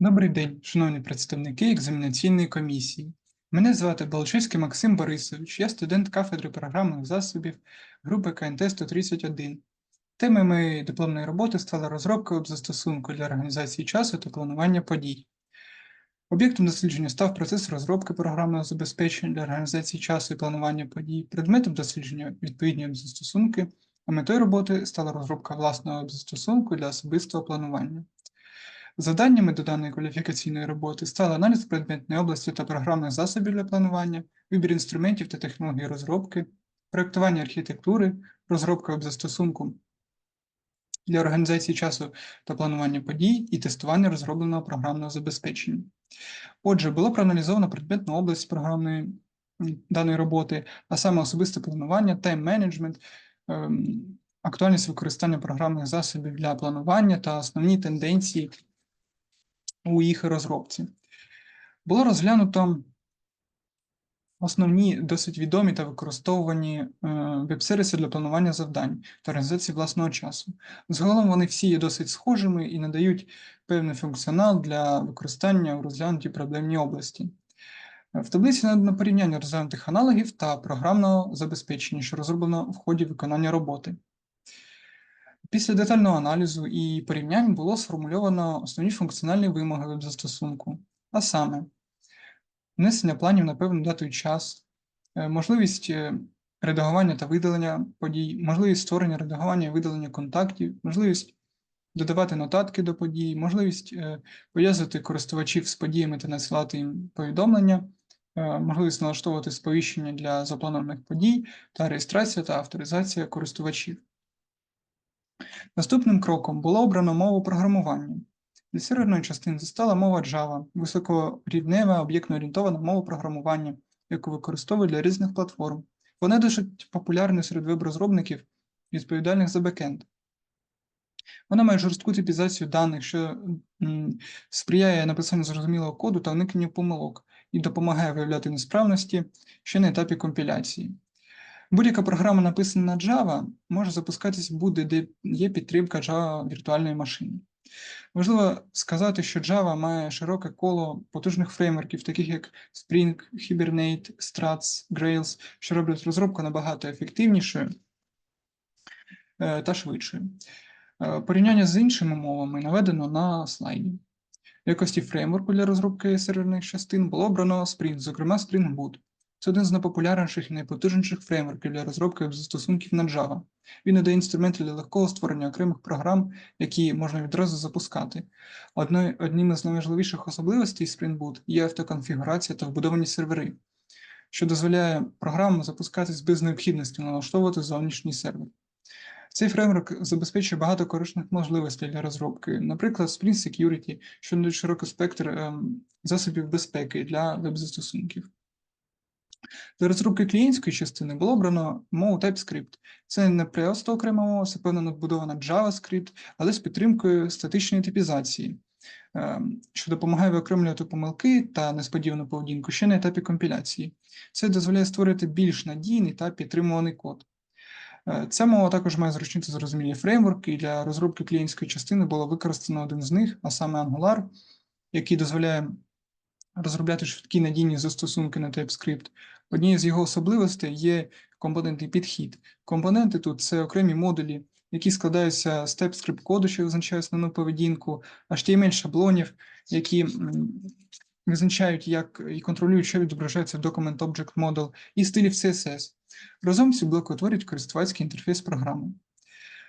Добрий день, шановні представники екзаменаційної комісії. Мене звати Балчевський Максим Борисович, я студент кафедри програмних засобів групи КНТ 131. Темою моєї дипломної роботи стала розробка веб-застосунку для організації часу та планування подій. Об'єктом дослідження став процес розробки програмного забезпечення для організації часу і планування подій, предметом дослідження відповідні веб-застосунки, а метою роботи стала розробка власного веб-застосунку для особистого планування. Завданнями до даної кваліфікаційної роботи стали аналіз предметної області та програмних засобів для планування, вибір інструментів та технологій розробки, проєктування архітектури, розробка веб-застосунку для організації часу та планування подій і тестування розробленого програмного забезпечення. Отже, було проаналізовано предметну область програмної даної роботи, а саме особисте планування, тайм-менеджмент, ем, актуальність використання програмних засобів для планування та основні тенденції у їх розробці. Було розглянуто основні досить відомі та використовувані е, веб-сервіси для планування завдань та організації власного часу. Загалом вони всі є досить схожими і надають певний функціонал для використання у розглянутій проблемній області. Е, В таблиці надано порівняння розглянутих аналогів та програмного забезпечення, що розроблено в ході виконання роботи. Після детального аналізу і порівнянь було сформульовано основні функціональні вимоги веб-застосунку, а саме внесення планів на певну дату і час, е, можливість е, редагування та видалення подій, можливість створення редагування і видалення контактів, можливість додавати нотатки до подій, можливість е, пов'язувати користувачів з подіями та надсилати їм повідомлення, можливість налаштовувати сповіщення для запланованих подій та реєстрація та авторизація користувачів. Наступним кроком було обрано мову програмування. Для серверної частини стала мова Java, високорівнева об'єктно-орієнтована мова програмування, яку використовують для різних платформ. Вона досить популярна серед веб-розробників, відповідальних за бекенд. Вона має жорстку типізацію даних, що сприяє написанню зрозумілого коду та уникненню помилок і допомагає виявляти несправності ще на етапі компіляції. Будь-яка програма, написана на Java, може запускатись будь-де, є підтримка Java віртуальної машини. Важливо сказати, що Java має широке коло потужних фреймворків, таких як Spring, Hibernate, Struts, Grails, що роблять розробку набагато ефективнішою е, та швидшою. Е, Порівняння з іншими мовами наведено на слайді. В якості фреймворку для розробки серверних частин було обрано Spring, зокрема Spring Boot. Це один з найпопулярніших і найпотужніших фреймворків для розробки застосунків на Java. Він надає інструменти для легкого створення окремих програм, які можна відразу запускати. Одною, одним із найважливіших особливостей Spring Boot є автоконфігурація та вбудовані сервери, що дозволяє програмам запускатись без необхідності налаштовувати зовнішній сервер. Цей фреймворк забезпечує багато корисних можливостей для розробки, наприклад, Spring Security, що надає широкий спектр ем, засобів безпеки для веб-застосунків. Для розробки клієнтської частини було обрано мову TypeScript. Це не просто окрема мова, це певно надбудована JavaScript, але з підтримкою статичної типізації, ем, що допомагає виокремлювати помилки та несподівану поведінку ще на етапі компіляції. Це дозволяє створити більш надійний та підтримуваний код. Е, Ця мова також має зручні та зрозумілі фреймворки, і для розробки клієнтської частини було використано один з них, а саме Angular, який дозволяє розробляти швидкі надійні застосунки на TypeScript. Однією з його особливостей є компонентний підхід. Компоненти тут це окремі модулі, які складаються з TypeScript коду, що визначає основну поведінку, HTML шаблонів, які визначають як і контролюють, що відображається в Document Object Model, і стилів CSS. Разом ці блоки утворюють користувацький інтерфейс програми.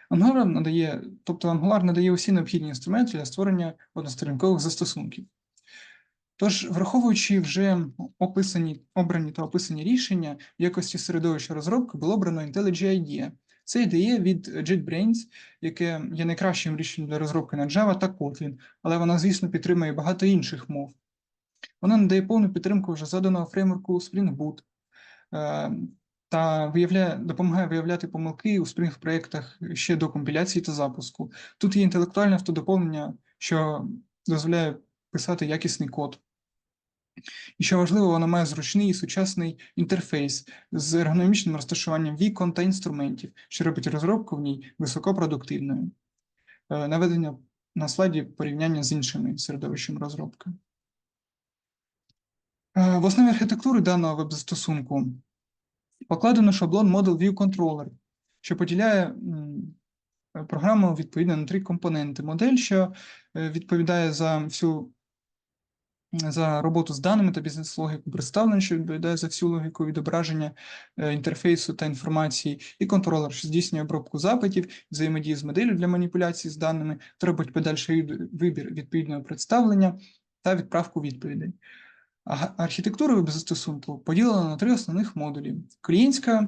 Angular надає, тобто Angular надає усі необхідні інструменти для створення односторінкових застосунків. Тож, враховуючи вже описані, обрані та описані рішення, в якості середовища розробки було обрано IntelliJ IDEA. Це ідея від JetBrains, яке є найкращим рішенням для розробки на Java та Kotlin, але вона, звісно, підтримує багато інших мов. Вона надає повну підтримку вже заданого фреймворку Spring Boot е, та виявляє, допомагає виявляти помилки у Spring проєктах ще до компіляції та запуску. Тут є інтелектуальне автодоповнення, що дозволяє писати якісний код. І що важливо, вона має зручний і сучасний інтерфейс з ергономічним розташуванням вікон та інструментів, що робить розробку в ній високопродуктивною. Е, Наведення на слайді порівняння з іншими середовищами розробки. Е, В основі архітектури даного веб-застосунку покладено шаблон Model View Controller, що поділяє програму відповідно на три компоненти. Модель, що е, відповідає за всю за роботу з даними та бізнес-логіку, представлення, що відповідає за всю логіку відображення е, інтерфейсу та інформації, і контролер, що здійснює обробку запитів, взаємодію з моделлю для маніпуляції з даними, робить подальший вибір відповідного представлення та відправку відповідей. Архітектура веб-застосунку поділена на три основних модулі: клієнтська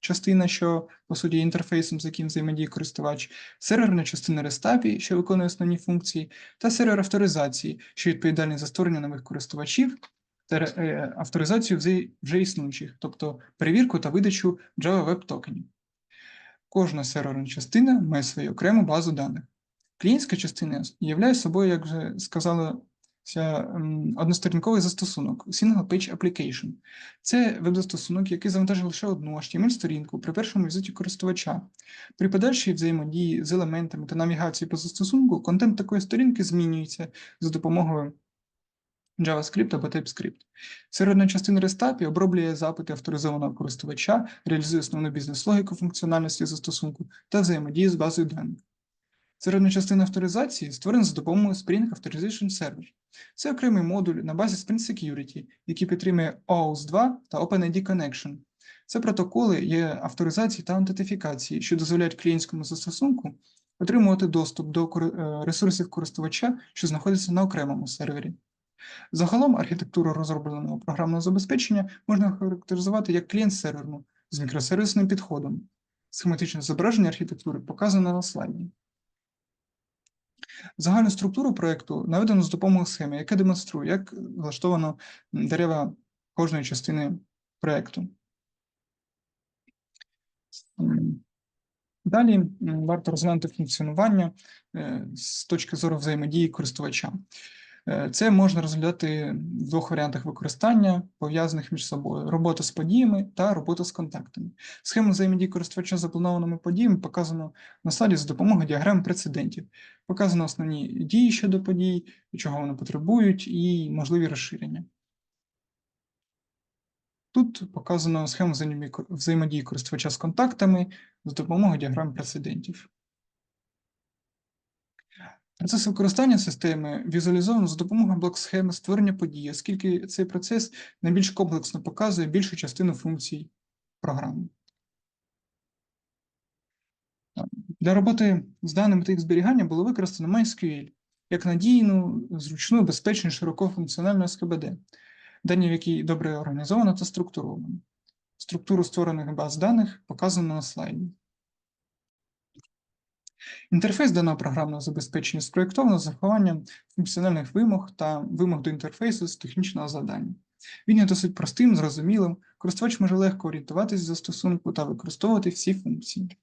частина, що по суті інтерфейсом, з яким взаємодіє користувач, серверна частина API, що виконує основні функції, та сервер авторизації, що відповідальний за створення нових користувачів та е, авторизацію вже, існуючих, тобто перевірку та видачу Java Web токенів. Кожна серверна частина має свою окрему базу даних. Клієнтська частина являє собою, як вже сказали, ем, односторінковий застосунок Single Page Application. Це веб-застосунок, який завантажує лише одну HTML-сторінку при першому візиті користувача. При подальшій взаємодії з елементами та навігації по застосунку контент такої сторінки змінюється за допомогою JavaScript або TypeScript. Середня частина API оброблює запити авторизованого користувача, реалізує основну бізнес-логіку функціональності застосунку та взаємодіє з базою даних. Середня частина авторизації створена за допомогою Spring Authorization Server. Це окремий модуль на базі Spring Security, який підтримує OAuth 2 та OpenID Connection. Це протоколи є авторизації та аутентифікації, що дозволяють клієнтському застосунку отримувати доступ до е, ресурсів користувача, що знаходяться на окремому сервері. Загалом архітектуру розробленого програмного забезпечення можна характеризувати як клієнт-серверну з мікросервісним підходом. Схематичне зображення архітектури показано на слайді. Загальну структуру проєкту наведено з допомогою схеми, яка демонструє, як влаштовано дерева кожної частини проєкту. Далі варто розглянути функціонування е, з точки зору взаємодії користувача. Е, Це можна розглядати в двох варіантах використання, пов'язаних між собою: робота з подіями та робота з контактами. Схему взаємодії користувача з запланованими подіями показано на слайді за допомогою діаграм прецедентів. Показано основні дії щодо подій, чого вони потребують, і можливі розширення. Тут показано схему взаємодії кор- взаємодії користувача з контактами за допомогою діаграм прецедентів. Процес використання системи візуалізовано за допомогою блок-схеми створення події, оскільки цей процес найбільш комплексно показує більшу частину функцій програми. Для роботи з даними та їх зберігання було використано MySQL як надійну, зручну, безпечну, широкофункціональну СКБД, дані в якій добре організовано та структуровано. Структуру створених баз даних показано на слайді. Інтерфейс даного програмного забезпечення спроєктовано з захованням функціональних вимог та вимог до інтерфейсу з технічного завдання. Він є досить простим, зрозумілим, користувач може легко орієнтуватись в застосунку та використовувати всі функції.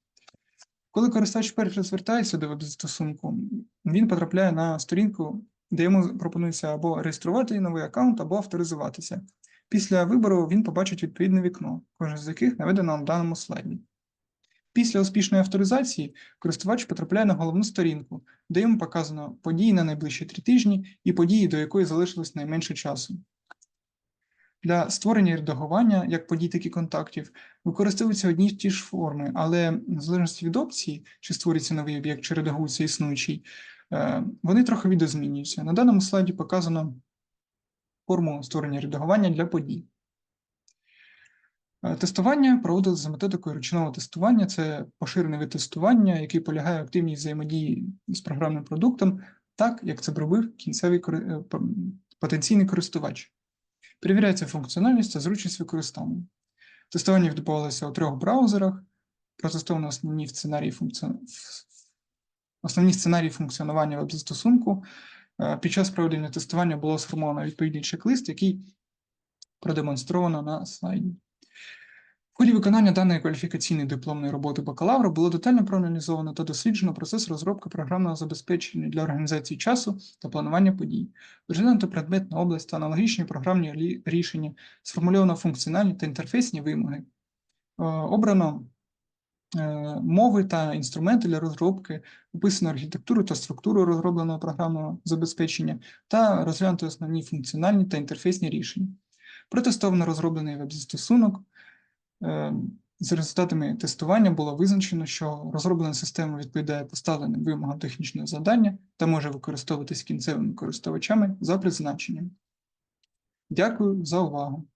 Коли користувач вперше звертається до веб-застосунку, він потрапляє на сторінку, де йому пропонується або реєструвати новий аккаунт, або авторизуватися. Після вибору він побачить відповідне вікно, кожне з яких наведено на даному слайді. Після успішної авторизації користувач потрапляє на головну сторінку, де йому показано події на найближчі три тижні і події, до якої залишилось найменше часу. Для створення редагування як подій, так і контактів використовуються одні й ті ж форми, але в залежності від опції, чи створюється новий об'єкт, чи редагується існуючий, е, вони трохи відозмінюються. На даному слайді показано форму створення редагування для подій. Е, Тестування проводилось за методикою ручного тестування. Це поширений вид тестування, який полягає в активній взаємодії з програмним продуктом, так як це б робив кінцевий е, потенційний користувач. Перевіряється функціональність та зручність використання. Тестування відбувалося у трьох браузерах. Протестовано основні сценарії, функці... основні сценарії функціонування веб-застосунку. Е, Під час проведення тестування було сформовано відповідний чек-лист, який продемонстровано на слайді. В ході виконання даної кваліфікаційної дипломної роботи бакалавра було детально проаналізовано та досліджено процес розробки програмного забезпечення для організації часу та планування подій. Розглянуто предметна область та аналогічні програмні рішення, сформульовано функціональні та інтерфейсні вимоги. Е, Обрано е, мови та інструменти для розробки, описано архітектуру та структуру розробленого програмного забезпечення та розглянути основні функціональні та інтерфейсні рішення. Протестовано розроблений веб-застосунок. Е, За результатами тестування було визначено, що розроблена система відповідає поставленим вимогам технічного завдання та може використовуватись кінцевими користувачами за призначенням. Дякую за увагу.